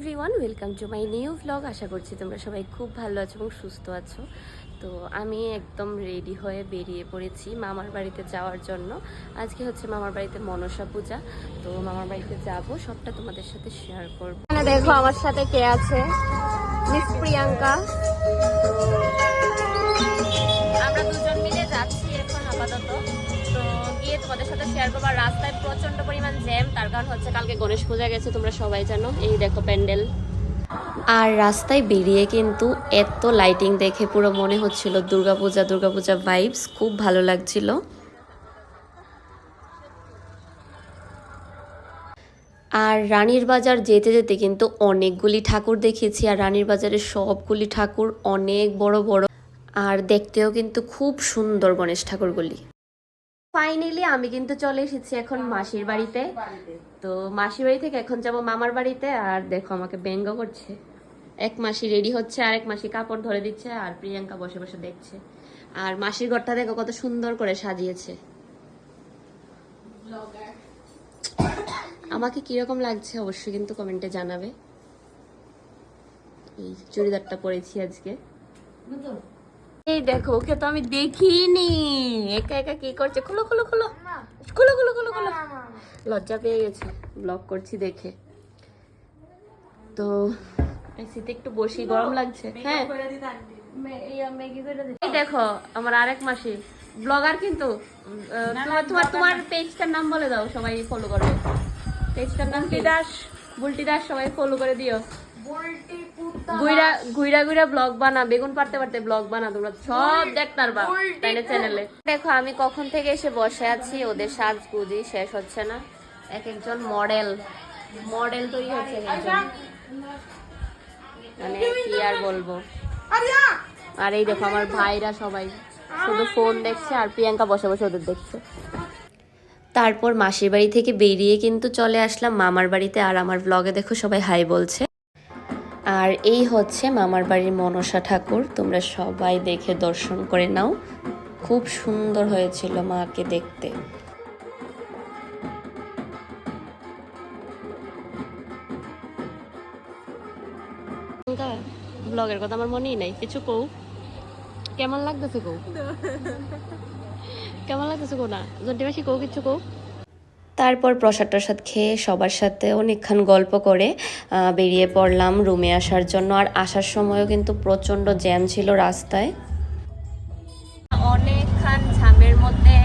Everyone welcome to my new vlog আশা করছি তোমরা সবাই খুব ভালো আছো এবং সুস্থ আছো। তো আমি একদম রেডি হয়ে বেরিয়ে পড়েছি মামার বাড়িতে যাওয়ার জন্য। আজকে হচ্ছে মামার বাড়িতে মনসা পূজা। তো মামার বাড়িতে যাব, সবটা তোমাদের সাথে শেয়ার করব। দেখো আমার সাথে কে আছে? মিস প্রিয়াঙ্কা। গিয়ে শেয়ার করব রাস্তায় প্রচণ্ড পরিমাণ জ্যাম, তার কারণ হচ্ছে কালকে গণেশ পূজা গেছে, তোমরা সবাই জানো। এই দেখো প্যান্ডেল। আর রাস্তায় বেরিয়ে কিন্তু এত লাইটিং দেখে পুরো মনে হচ্ছিল দুর্গাপূজা দুর্গাপূজা ভাইবস খুব ভালো লাগছিল। আর রানীর বাজার যেতে যেতে কিন্তু অনেকগুলি ঠাকুর দেখেছি, আর রানীর বাজারের সবগুলি ঠাকুর অনেক বড় বড়। আর দেখতেও কিন্তু খুব সুন্দর গণেশ ঠাকুরগুলি। ফাইনালি আমি কিন্তু চলে এসেছি এখন মাসির বাড়িতে। তো মাসির বাড়ি থেকে এখন যাব মামার বাড়িতে, আর দেখো আমাকে ব্যঙ্গ করছে। এক মাসি রেডি হচ্ছে, আর এক মাসি কাপড় ধরে দিচ্ছে, আর প্রিয়াঙ্কা বসে বসে দেখছে। আর মাসির ঘরটা দেখো কত সুন্দর করে সাজিয়েছে। আমাকে কীরকম লাগছে অবশ্যই কিন্তু কমেন্টে জানাবে। এই চুড়িদারটা পরেছি আজকে। এই দেখো ওকে তো আমি দেখিনি। একা একা কি করছে? খুলো খুলো খুলো। খুলো খুলো খুলো খুলো। লজ্জা পেয়ে গেছে। ব্লগ করছি দেখে। তো এসিতে একটু বসি গরম লাগছে। হ্যাঁ। এই দেখো আমার আরেক মাসি। ব্লগার কিন্তু। তোমার তোমার তোমার পেজটার নাম বলে দাও সবাই ফলো করবে। পেজটার নাম কি? দাস। বুলটি দাস সবাই ফলো করে দিও। গুইরা গুইরা গুইরা ব্লগ বানা বেগুন পারতে পারতে ব্লগ বানা তোমরা সব দেখতে পারবা তাইলে চ্যানেলে দেখো আমি কখন থেকে এসে বসে আছি ওদের সাজগুজি শেষ হচ্ছে না। এক একজন মডেল মডেল তৈরি হচ্ছে। মানে কি আর বলব? আর এই দেখো আমার ভাইরা সবাই। শুধু ফোন দেখছে আর প্রিয়াঙ্কা বসে বসে ওদের দেখছে। তারপর মাসির বাড়ি থেকে বেরিয়ে কিন্তু চলে আসলাম মামার বাড়িতে আর আমার ব্লগে দেখো সবাই হাই বলছে। আর এই হচ্ছে মামার বাড়ির মনসা ঠাকুর। তোমরা সবাই দেখে দর্শন করে নাও। খুব সুন্দর হয়েছিল মাকে দেখতে। ব্লগের কথা আমার মনেই নাই। কিছু কৌ কেমন লাগতেছে কৌ কেমন লাগতেছে কৌ না? জন্টি মাসি কৌ কিছু কৌ তারপর প্রসাদ টসাদ খেয়ে সবার সাথে অনেকক্ষণ গল্প করে বেরিয়ে পড়লাম রুমে আসার জন্য। আর আসার সময়ও কিন্তু প্রচণ্ড জ্যাম ছিল রাস্তায়। অনেকক্ষণ ঝামের মধ্যে